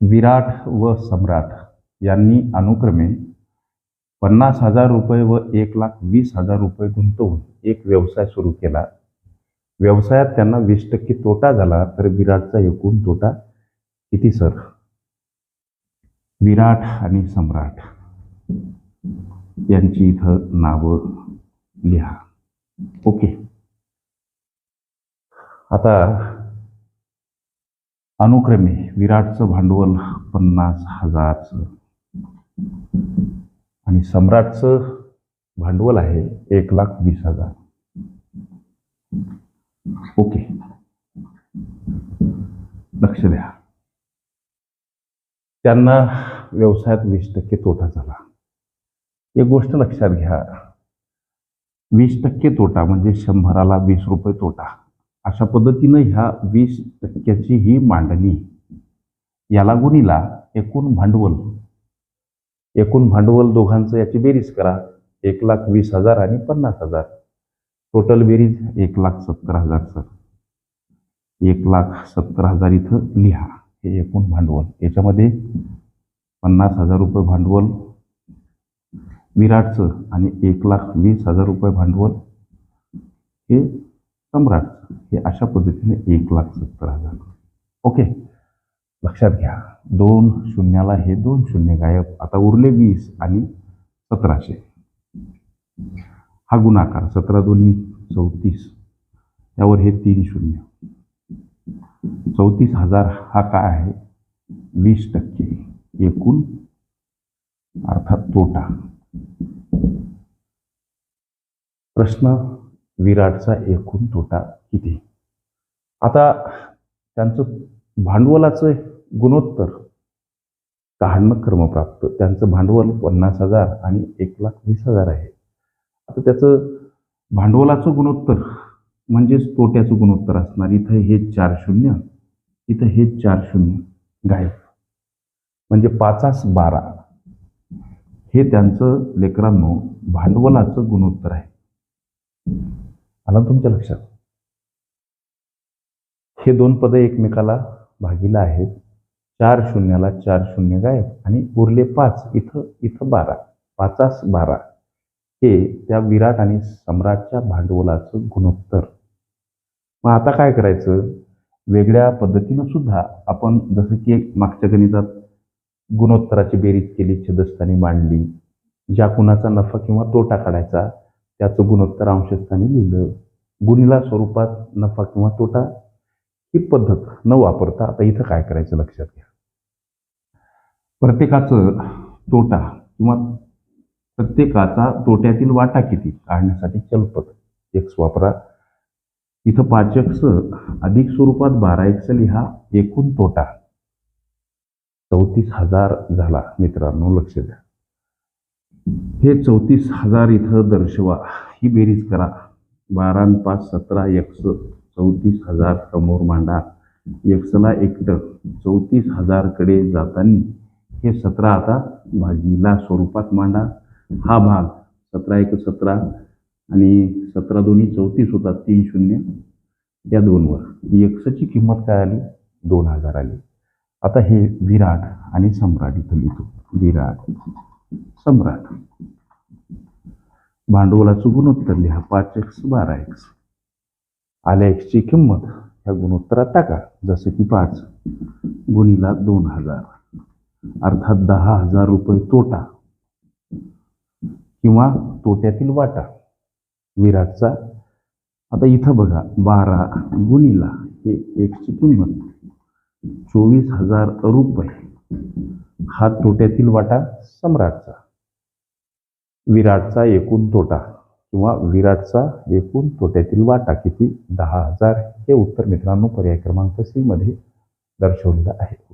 विराट व सम्राट यांनी अनुक्रमे पन्नास हजार रुपये व एक लाख वीस हजार रुपये गुंतवून एक व्यवसाय सुरू केला. व्यवसायात त्यांना वीस टक्के तोटा झाला तर विराटचा एकूण तोटा किती सर? विराट आणि सम्राट यांची इथं नावं लिहा. ओके. आता अनुक्रमे विराटचं भांडवल पन्नास हजारचं. आणि सम्राटचं भांडवल आहे एक लाख वीस हजार. ओके. लक्ष द्या. त्यांना व्यवसायात वीस टक्के तोटा झाला. एक गोष्ट लक्षात घ्या. वीस टक्के तोटा म्हणजे शंभराला वीस रुपये तोटा. अशा पद्धतीनं ह्या वीस टक्क्याची ही मांडणी याला गुणीला एकूण भांडवल एकूण भांडवल दोघांचं याची बेरीज करा. एक लाख वीस हजार आणि पन्नास हजार. टोटल बेरीज एक लाख सत्तर हजार सर एक लाख सत्तर हजार इथं लिहा. हे एकूण भांडवल. याच्यामध्ये पन्नास हजार रुपये भांडवल विराटचं आणि एक लाख वीस हजार रुपये भांडवल हे सम्राट हे अशा पद्धतीने एक लाख सत्तर हजार. ओके. लक्षात घ्या. दोन शून्याला हे दोन शून्य गायब. आता उरले वीस आणि सतराशे. हा गुणाकार सतरा दोन्ही चौतीस. त्यावर हे तीन शून्य. चौतीस हजार हा काय आहे? वीस टक्के. एकूण अर्थात तोटा. प्रश्न विराटचा एकूण तोटा किती? आता त्यांचं भांडवलाचं गुणोत्तर काढणं क्रमप्राप्त त्यांचं भांडवल पन्नास हजार आणि एक लाख वीस हजार आहे. आता त्याचं भांडवलाचं गुणोत्तर म्हणजेच तोट्याचं गुणोत्तर असणार. इथं हे चार शून्य इथं हे चार शून्य गायब. म्हणजे पाचास बारा. हे त्यांचं लेकरांनो भांडवलाचं गुणोत्तर आहे. आलं तुमच्या लक्षात? हे दोन पद एकमेकाला भागीला आहेत. चार शून्याला चार शून्य गायब आणि उरले पाच इथं इथं बारा पाचास बारा. हे त्या विराट आणि सम्राटच्या भांडवलाचं गुणोत्तर. मग आता काय करायचं? वेगळ्या पद्धतीनं सुद्धा आपण जसं की मागच्या गणितात गुणोत्तराची बेरीज केली छदस्थानी मांडली ज्या कुणाचा नफा किंवा तोटा काढायचा त्याचं गुणोत्तर अंशस्थानी लिहिलं. गुणीला स्वरूपात नफा किंवा तोटा ही पद्धत न वापरता आता इथं काय करायचं लक्षात घ्या. प्रत्येकाचं तोटा किंवा प्रत्येकाचा तोट्यातील वाटा किती काढण्यासाठी चलपद एक्स वापरा. इथं पाच एक्स अधिक स्वरूपात बारा एक्स लिहा एकूण तोटा चौतीस हजार झाला. मित्रांनो लक्ष द्या. हे चौतीस हजार इथं दर्शवा. ही बेरीज करा. बारा पाच सतरा एक्स चौतीस हजार समोर मांडा. एक्सला एकटं. चौतीस हजारकडे जाताना हे सतरा आता भागीला स्वरूपात मांडा. हा भाग सतरा एक सतरा आणि सतरा दोन्ही चौतीस होतात तीन शून्य. या दोनवर. एक्सची किंमत काय आली? दोन हजार आली. आता हे विराट आणि सम्राट इथं लिहितो. विराट. सम्राट. भांडवलाचं गुणोत्तर लिहा पाच एक्स बारा एक्स आल्या एक्सची किंमत ह्या गुणोत्तरात टाका जसे की पाच. गुणीला दोन हजार. अर्थात दहा हजार रुपये तोटा. किंवा तोट्यातील वाटा. विराटचा आता इथं बघा बारा गुणीला हे एक्सची किंमत. चोवीस हजार रुपये. हा तोट्यातील वाटा सम्राटचा. विराटचा एकूण तोटा किंवा विराटचा एकूण तोट्यातील वाटा किती? दहा हजार हे उत्तर मित्रांनो पर्याय क्रमांक सी मध्ये दर्शवलेलं आहे.